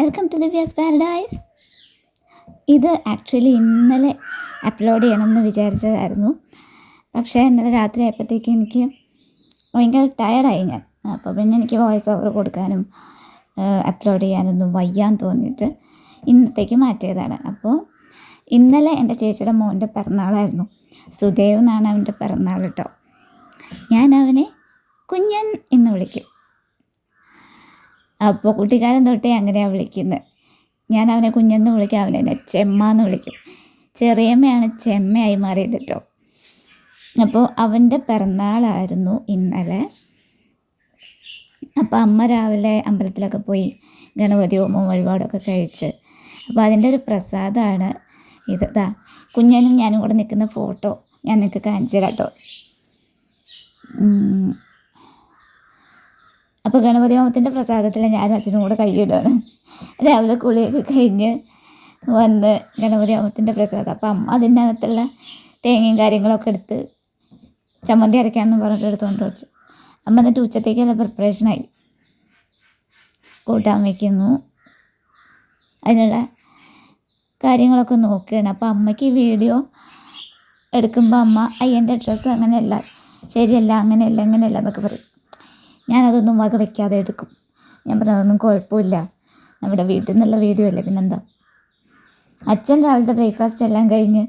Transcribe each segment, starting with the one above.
Welcome to Divya's paradise ഇത് actually ഇന്നലെ upload ചെയ്യണമെന്ന് വിചാരിച്ചതായിരുന്നു. പക്ഷേ ഇന്നലെ രാത്രി ആയപ്പോഴത്തേക്ക് എനിക്ക് ഭയങ്കര ടയർഡായി ഞാൻ. അപ്പോൾ പിന്നെ എനിക്ക് വോയിസ് ഓവർ കൊടുക്കാനും അപ്ലോഡ് ചെയ്യാനൊന്നും വയ്യാന്ന് തോന്നിയിട്ട് ഇന്നത്തേക്ക് മാറ്റിയതാണ്. അപ്പോൾ ഇന്നലെ എന്റെ ചേച്ചിയുടെ മോന്റെ പിറന്നാളായിരുന്നു. സുദേവ് എന്നാണ് അവന്റെ പിറന്നാൾ കേട്ടോ. ഞാൻ അവനെ കുഞ്ഞൻ എന്ന് വിളിക്കും. അപ്പോൾ കുട്ടിക്കാലം തൊട്ടേ അങ്ങനെയാണ് വിളിക്കുന്നത് ഞാൻ അവനെ കുഞ്ഞെന്ന് വിളിക്കും അവനെ ചെമ്മ എന്ന് വിളിക്കും. ചെറിയമ്മയാണ് ചെമ്മയായി മാറിയത് കേട്ടോ അപ്പോൾ അവന്റെ പിറന്നാളായിരുന്നു ഇന്നലെ. അപ്പോൾ അമ്മ രാവിലെ അമ്പലത്തിലൊക്കെ പോയി ഗണപതി ഹോമവും വഴിപാടൊക്കെ കഴിച്ച്. അപ്പോൾ അതിന്റെ ഒരു പ്രസാദമാണ് ഇത്. ഇതാ കുഞ്ഞനും ഞാനും കൂടെ നിൽക്കുന്ന ഫോട്ടോ ഞാൻ നിങ്ങൾക്ക് കാണിച്ചു തരാം കേട്ടോ അപ്പോൾ ഗണപതി ഹോമത്തിന്റെ പ്രസാദത്തിൽ ഞാനും അച്ഛനും കൂടെ കൈയിടുകയാണ് രാവിലെ കുളിയൊക്കെ കഴിഞ്ഞ് വന്ന് ഗണപതി ഹോമത്തിന്റെ പ്രസാദം. അപ്പം അമ്മ അതിന്റെ അകത്തുള്ള തേങ്ങയും കാര്യങ്ങളൊക്കെ എടുത്ത് ചമ്മന്തി അരയ്ക്കാമെന്ന് പറഞ്ഞിട്ട് എടുത്തുകൊണ്ട് വിട്ടു അമ്മ എന്നിട്ട് ഉച്ചത്തേക്കുള്ള പ്രിപ്പറേഷനായി കൂട്ടാൻ വയ്ക്കുന്നു അതിനുള്ള കാര്യങ്ങളൊക്കെ നോക്കുകയാണ്. അപ്പോൾ അമ്മയ്ക്ക് ഈ വീഡിയോ എടുക്കുമ്പോൾ അമ്മ അയ്യന്റെ ഡ്രസ്സ് അങ്ങനെയല്ല. ശരിയല്ല അങ്ങനെയല്ല അങ്ങനെയല്ല എന്നൊക്കെ പറയും. ഞാനതൊന്നും വക വയ്ക്കാതെ എടുക്കും. ഞാൻ പറഞ്ഞു അതൊന്നും കുഴപ്പമില്ല. നമ്മുടെ വീട്ടിൽ നിന്നുള്ള വീഡിയോ അല്ലേ പിന്നെന്താ? അച്ഛൻ രാവിലത്തെ ബ്രേക്ക്ഫാസ്റ്റ് എല്ലാം കഴിഞ്ഞ്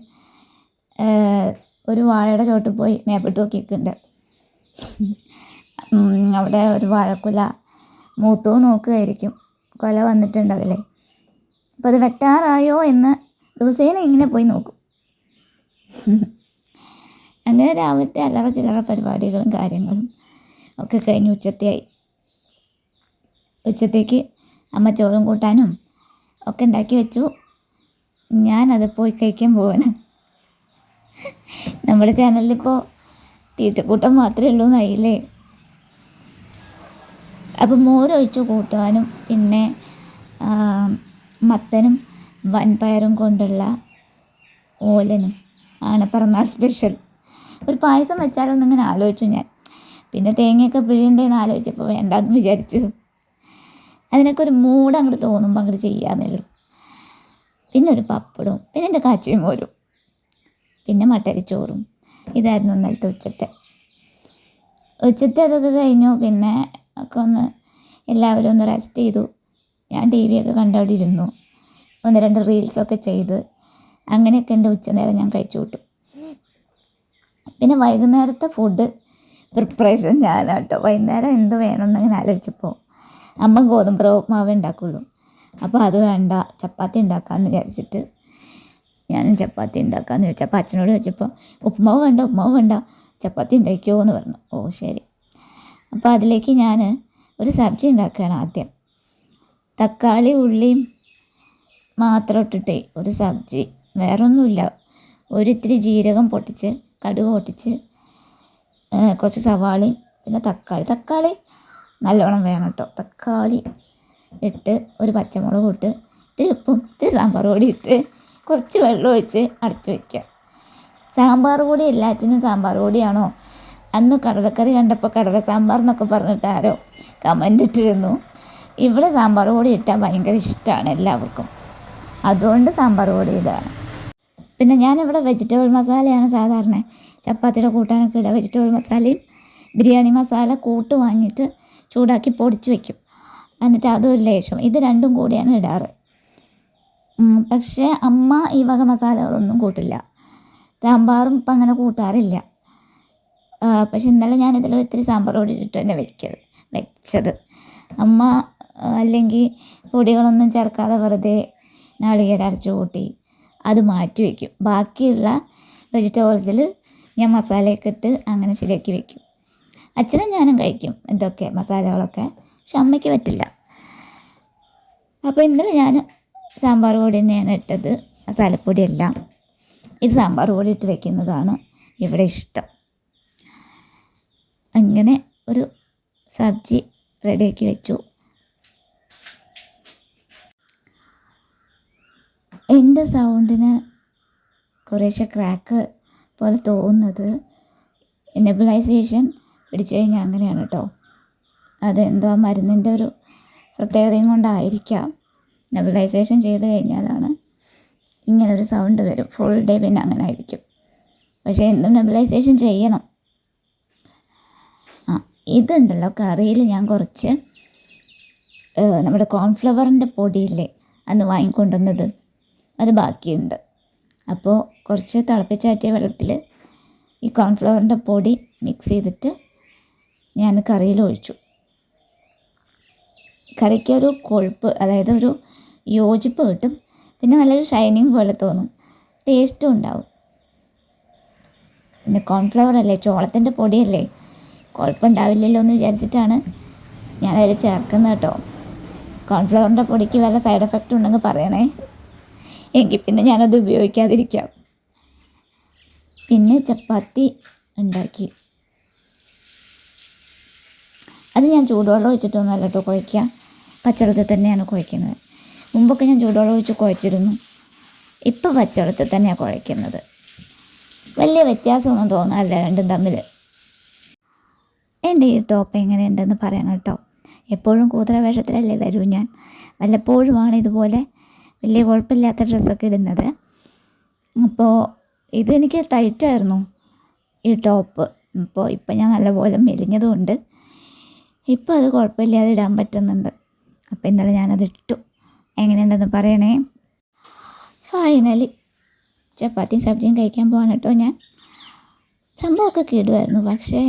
ഒരു വാഴയുടെ ചോട്ടിൽ പോയി മേപ്പിട്ട് നോക്കിയിട്ടുണ്ട്. അവിടെ ഒരു വാഴക്കുല മൂത്തോ നോക്കുകയായിരിക്കും കൊല വന്നിട്ടുണ്ട് അതിലെ. അപ്പോൾ അത് വെട്ടാറായോ എന്ന് ദിവസേന ഇങ്ങനെ പോയി നോക്കും. അങ്ങനെ രാവിലത്തെ അല്ലറ ചില്ലറ പരിപാടികളും കാര്യങ്ങളും ഒക്കെ കഴിഞ്ഞ് ഉച്ചത്തെയായി. ഉച്ചത്തേക്ക് അമ്മ ചോറും കൂട്ടാനും ഒക്കെ ഉണ്ടാക്കി വെച്ചു. ഞാനത് പോയി കഴിക്കാൻ പോവാണ്. നമ്മുടെ ചാനലിലിപ്പോൾ തീറ്റക്കൂട്ടം മാത്രമേ ഉള്ളൂ എന്നായില്ലേ? അപ്പം മോരൊഴിച്ച് കൂട്ടുവാനും പിന്നെ മത്തനും വൻപയറും കൊണ്ടുള്ള ഓലനും ആണ് പിറന്നാൾ സ്പെഷ്യൽ. ഒരു പായസം വെച്ചാലൊന്നും ഇങ്ങനെ ആലോചിച്ചു ഞാൻ. പിന്നെ തേങ്ങയൊക്കെ പിഴിയണ്ടേന്ന് ആലോചിച്ചപ്പോൾ വേണ്ടാന്ന് വിചാരിച്ചു. അതിനൊക്കെ ഒരു മൂഡ് അങ്ങോട്ട് തോന്നുമ്പോൾ അങ്ങോട്ട് ചെയ്യാന്നേ പിന്നെ ഒരു പപ്പടവും പിന്നെ എന്റെ കാച്ചിയും മോരും പിന്നെ മട്ടരിച്ചോറും. ഇതായിരുന്നു ഇന്നലത്തെ ഉച്ചത്തെ. ഉച്ചത്തെ അതൊക്കെ കഴിഞ്ഞു പിന്നെ ഒക്കെ ഒന്ന് എല്ലാവരും ഒന്ന് റെസ്റ്റ് ചെയ്തു. ഞാൻ ടി വിയൊക്കെ കണ്ടവിടെ ഇരുന്നു. ഒന്ന് രണ്ട് റീൽസൊക്കെ ചെയ്ത്. അങ്ങനെയൊക്കെ എന്റെ ഉച്ചനേരം ഞാൻ കഴിച്ചു വിട്ടു പിന്നെ വൈകുന്നേരത്തെ ഫുഡ് പ്രിപ്പറേഷൻ ഞാനാട്ടോ. വൈകുന്നേരം എന്ത് വേണമെന്ന് ഇങ്ങനെ ആലോചിച്ചപ്പോൾ അമ്മ ഗോതമ്പ് മാവ് ഉണ്ടാക്കുള്ളൂ അപ്പോൾ അത് വേണ്ട ചപ്പാത്തി ഉണ്ടാക്കാമെന്ന് വിചാരിച്ചിട്ട് ഞാനും ചപ്പാത്തി ഉണ്ടാക്കാമെന്ന് ചോദിച്ചു അപ്പോൾ അച്ഛനോട് ചോദിച്ചപ്പോൾ ഉപ്പുമാവ് വേണ്ട ഉപ്പുമാവ് വേണ്ട ചപ്പാത്തി ഉണ്ടാക്കിയോ എന്ന് പറഞ്ഞു. ഓ ശരി. അപ്പോൾ അതിലേക്ക് ഞാൻ ഒരു സബ്ജി ഉണ്ടാക്കുകയാണ് ആദ്യം. തക്കാളി ഉള്ളിയും മാത്രം ഇട്ടിട്ട് ഒരു സബ്ജി. വേറൊന്നുമില്ല ഒരിത്തിരി ജീരകം പൊട്ടിച്ച് കടുക് പൊട്ടിച്ച് കുറച്ച് സവാളയും പിന്നെ തക്കാളി. തക്കാളി നല്ലോണം വേണം കേട്ടോ തക്കാളി ഇട്ട് ഒരു പച്ചമുളക് ഇട്ട് ഇത്തിരി ഉപ്പും ഇത്തിരി സാമ്പാർ പൊടി ഇട്ട് കുറച്ച് വെള്ളം ഒഴിച്ച് അടച്ചു വയ്ക്കുക സാമ്പാർ പൊടി എല്ലാറ്റിനും സാമ്പാർ പൊടിയാണോ? അന്ന് കടലക്കറി കണ്ടപ്പോൾ കടല സാമ്പാർ എന്നൊക്കെ പറഞ്ഞിട്ട് ആരോ കമന്റ് ഇട്ടിരുന്നു. ഇവിടെ സാമ്പാർ പൊടി ഇട്ടാൽ ഭയങ്കര ഇഷ്ടമാണ് എല്ലാവർക്കും. അതുകൊണ്ട് സാമ്പാർ പൊടി ഇതാണ്. പിന്നെ ഞാനിവിടെ വെജിറ്റബിൾ മസാലയാണ് സാധാരണ ചപ്പാത്തിയുടെ കൂട്ടാനൊക്കെ ഇടുക വെജിറ്റബിൾ മസാലയും ബിരിയാണി മസാല കൂട്ട് വാങ്ങിയിട്ട് ചൂടാക്കി പൊടിച്ച് വയ്ക്കും എന്നിട്ട് അതൊരു ലേശം. ഇത് രണ്ടും കൂടിയാണ് ഇടാറ്. പക്ഷേ അമ്മ ഈ വക മസാലകളൊന്നും കൂട്ടില്ല. സാമ്പാറും ഇപ്പം അങ്ങനെ കൂട്ടാറില്ല. പക്ഷെ ഇന്നലെ ഞാനിതിൽ ഒത്തിരി സാമ്പാർ പൊടി തന്നെ വെക്കത് വെച്ചത്. അമ്മ അല്ലെങ്കിൽ പൊടികളൊന്നും ചേർക്കാതെ വെറുതെ നാളികേരം അരച്ച് കൂട്ടി അത് മാറ്റി വയ്ക്കും ബാക്കിയുള്ള വെജിറ്റബിൾസിൽ ഞാൻ മസാലയൊക്കെ ഇട്ട് അങ്ങനെ ശരിയാക്കി വെക്കും. അച്ഛനും ഞാനും കഴിക്കും ഇതൊക്കെ മസാലകളൊക്കെ പക്ഷെ അമ്മയ്ക്ക് പറ്റില്ല. അപ്പോൾ ഇന്നലെ ഞാൻ സാമ്പാർ പൊടി തന്നെയാണ് ഇട്ടത് മസാലപ്പൊടിയെല്ലാം. ഇത് സാമ്പാർ പൊടി ഇട്ട് വെക്കുന്നതാണ് ഇവിടെ ഇഷ്ടം. അങ്ങനെ ഒരു സബ്ജി റെഡിയാക്കി വെച്ചു. എന്റെ സൗണ്ടിന് കുറേശ്ശെ ക്രാക്ക് പോലെ തോന്നുന്നത്. നെബുലൈസേഷൻ പിടിച്ചു കഴിഞ്ഞാൽ അങ്ങനെയാണ് കേട്ടോ അതെന്തോ ആ മരുന്നിന്റെ ഒരു പ്രത്യേകതയും കൊണ്ടായിരിക്കാം. നെബിലൈസേഷൻ ചെയ്ത് കഴിഞ്ഞാലാണ് ഇങ്ങനൊരു സൗണ്ട് വരും. ഫുൾ ഡേ പിന്നെ അങ്ങനെ ആയിരിക്കും പക്ഷേ എന്തും നെബിലൈസേഷൻ ചെയ്യണം. ആ ഇതുണ്ടല്ലോ കറിയിൽ ഞാൻ കുറച്ച് നമ്മുടെ കോൺഫ്ലവറിന്റെ പൊടിയില്ലേ അന്ന് വാങ്ങിക്കൊണ്ടുവന്നത്. അത് ബാക്കിയുണ്ട്. അപ്പോൾ കുറച്ച് തിളപ്പിച്ചാറ്റിയ വെള്ളത്തിൽ ഈ കോൺഫ്ലവറിന്റെ പൊടി മിക്സ് ചെയ്തിട്ട് ഞാൻ കറിയിൽ ഒഴിച്ചു. കറിക്ക് ഒരു കൊഴുപ്പ് അതായത് ഒരു യോജിപ്പ് കിട്ടും. പിന്നെ നല്ലൊരു ഷൈനിങ് പോലെ തോന്നും. ടേസ്റ്റും ഉണ്ടാവും. പിന്നെ കോൺഫ്ലവർ അല്ലേ ചോളത്തിന്റെ പൊടിയല്ലേ? കുഴപ്പമുണ്ടാവില്ലല്ലോ എന്ന് വിചാരിച്ചിട്ടാണ് ഞാനതിൽ ചേർക്കുന്നത് കേട്ടോ. കോൺഫ്ലവറിന്റെ പൊടിക്ക് വല്ല സൈഡ് എഫക്റ്റ് ഉണ്ടെങ്കിൽ പറയണേ. എങ്കിൽ പിന്നെ ഞാനത് ഉപയോഗിക്കാതിരിക്കാം. പിന്നെ ചപ്പാത്തി ഉണ്ടാക്കി. അത് ഞാൻ ചൂടുവെള്ളം ഒഴിച്ചിട്ടൊന്നുമല്ല കേട്ടോ കുഴയ്ക്കുക. പച്ചവെള്ളത്തിൽ തന്നെയാണ് കുഴയ്ക്കുന്നത്. മുമ്പൊക്കെ ഞാൻ ചൂടുവെള്ളം ഒഴിച്ച് കുഴച്ചിരുന്നു. ഇപ്പം പച്ചവെള്ളത്തിൽ തന്നെയാണ് കുഴയ്ക്കുന്നത്. വലിയ വ്യത്യാസമൊന്നും തോന്നാറില്ല രണ്ടും തമ്മിൽ എന്റെ ഈ ടോപ്പ് എങ്ങനെയുണ്ടെന്ന് പറയണം കേട്ടോ. എപ്പോഴും കൂതറ വേഷത്തിലല്ലേ വരൂ ഞാൻ. വല്ലപ്പോഴുമാണ് ഇതുപോലെ വലിയ കുഴപ്പമില്ലാത്ത ഡ്രസ്സൊക്കെ ഇടുന്നത്. അപ്പോൾ ഇതെനിക്ക് ടൈറ്റായിരുന്നു ഈ ടോപ്പ്. അപ്പോൾ ഇപ്പം ഞാൻ നല്ലപോലെ മെലിഞ്ഞതുകൊണ്ട് ഇപ്പോൾ അത് കുഴപ്പമില്ലാതെ ഇടാൻ പറ്റുന്നുണ്ട്. അപ്പോൾ ഇന്നലെ ഞാനത് ഇട്ടു. എങ്ങനെയുണ്ടെന്ന് പറയണേ? ഫൈനലി ചപ്പാത്തിയും സബ്ജിയും കഴിക്കാൻ പോവാണ് കേട്ടോ ഞാൻ. സംഭവമൊക്കെ കേടുമായിരുന്നു പക്ഷേ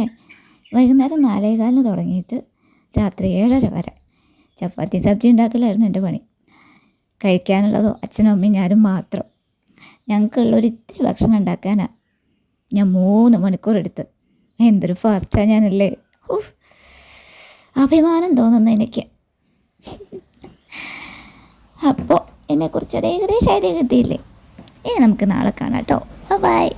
വൈകുന്നേരം നാലേകാലിന് തുടങ്ങിയിട്ട് രാത്രി ഏഴര വരെ ചപ്പാത്തി സബ്ജി ഉണ്ടാക്കലായിരുന്നു എന്റെ പണി. കഴിക്കാനുള്ളതോ അച്ഛനും അമ്മയും ഞാനും മാത്രം. ഞങ്ങൾക്കുള്ളൊരു ഇത്തിരി ഭക്ഷണം ഉണ്ടാക്കാനാണ് ഞാൻ മൂന്ന് മണിക്കൂർ എടുത്ത് എന്തൊരു ഫാസ്റ്റാണ് ഞാനല്ലേ. ഉഫ്. അഭിമാനം തോന്നുന്നു എനിക്ക്. അപ്പോൾ എന്നെക്കുറിച്ചൊരു ഏകദേശം ഐഡിയ കിട്ടിയില്ലേ? ഇനി നമുക്ക് നാളെ കാണാം കേട്ടോ. ബൈ